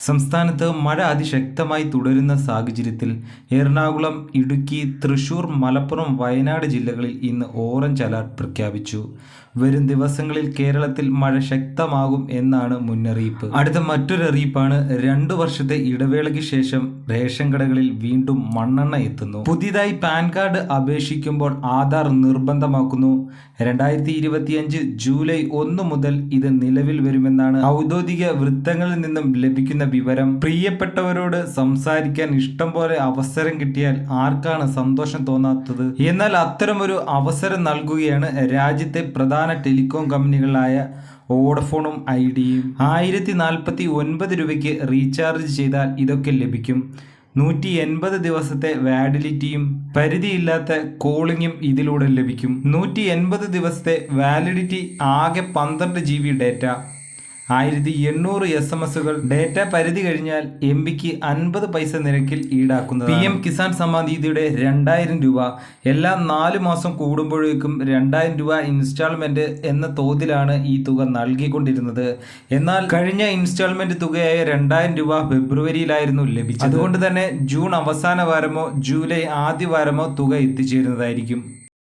സംസ്ഥാനത്ത് മഴ അതിശക്തമായി തുടരുന്ന സാഹചര്യത്തിൽ എറണാകുളം ഇടുക്കി തൃശൂർ മലപ്പുറം വയനാട് ജില്ലകളിൽ ഇന്ന് ഓറഞ്ച് അലർട്ട് പ്രഖ്യാപിച്ചു. വരും ദിവസങ്ങളിൽ കേരളത്തിൽ മഴ ശക്തമാകും എന്നാണ് മുന്നറിയിപ്പ്. അടുത്ത മറ്റൊരു അറിയിപ്പാണ് രണ്ടു വർഷത്തെ ഇടവേളയ്ക്ക് ശേഷം റേഷൻ കടകളിൽ വീണ്ടും മണ്ണെണ്ണ എത്തുന്നു. പുതിയതായി പാൻ കാർഡ് അപേക്ഷിക്കുമ്പോൾ ആധാർ നിർബന്ധമാക്കുന്നു. രണ്ടായിരത്തി ഇരുപത്തിയഞ്ച് ജൂലൈ ഒന്ന് മുതൽ ഇത് നിലവിൽ വരുമെന്നാണ് ഔദ്യോഗിക വൃത്തങ്ങളിൽ നിന്നും ലഭിക്കുന്ന വിവരം പ്രിയപ്പെട്ടവരോട് സംസാരിക്കാൻ ഇഷ്ടം പോലെ അവസരം കിട്ടിയാൽ ആർക്കാണ് സന്തോഷം തോന്നാത്തത്? എന്നാൽ അത്തരമൊരു അവസരം നൽകുകയാണ് രാജ്യത്തെ പ്രധാന ടെലികോം കമ്പനികളായ വോഡഫോണും ഐഡിയയും ആയിരത്തി നാൽപ്പത്തി ഒൻപത് രൂപയ്ക്ക് റീചാർജ് ചെയ്താൽ ഇതൊക്കെ ലഭിക്കും. നൂറ്റി എൺപത് ദിവസത്തെ വാലിഡിറ്റിയും പരിധിയില്ലാത്ത കോളിങ്ങും ഇതിലൂടെ ലഭിക്കും. നൂറ്റി എൺപത് ദിവസത്തെ വാലിഡിറ്റി ആകെ പന്ത്രണ്ട് ജി ബി ഡേറ്റ. ആയിരത്തി എണ്ണൂറ് എസ് എം എസുകൾ ഡേറ്റ പരിധി കഴിഞ്ഞാൽ എം ബിക്ക് അൻപത് പൈസ നിരക്കിൽ ഈടാക്കുന്നത് പി എം കിസാൻ സമ്മാൻ നിധിയുടെ രണ്ടായിരം രൂപ. എല്ലാ നാല് മാസം കൂടുമ്പോഴേക്കും രണ്ടായിരം രൂപ ഇൻസ്റ്റാൾമെന്റ് എന്ന തോതിലാണ് ഈ തുക നൽകിക്കൊണ്ടിരുന്നത്. എന്നാൽ കഴിഞ്ഞ ഇൻസ്റ്റാൾമെന്റ് തുകയായ രണ്ടായിരം രൂപ ഫെബ്രുവരിയിലായിരുന്നു ലഭിച്ചത്. അതുകൊണ്ട് തന്നെ ജൂൺ അവസാന വാരമോ ജൂലൈ ആദ്യ വാരമോ തുക എത്തിച്ചേരുന്നതായിരിക്കും.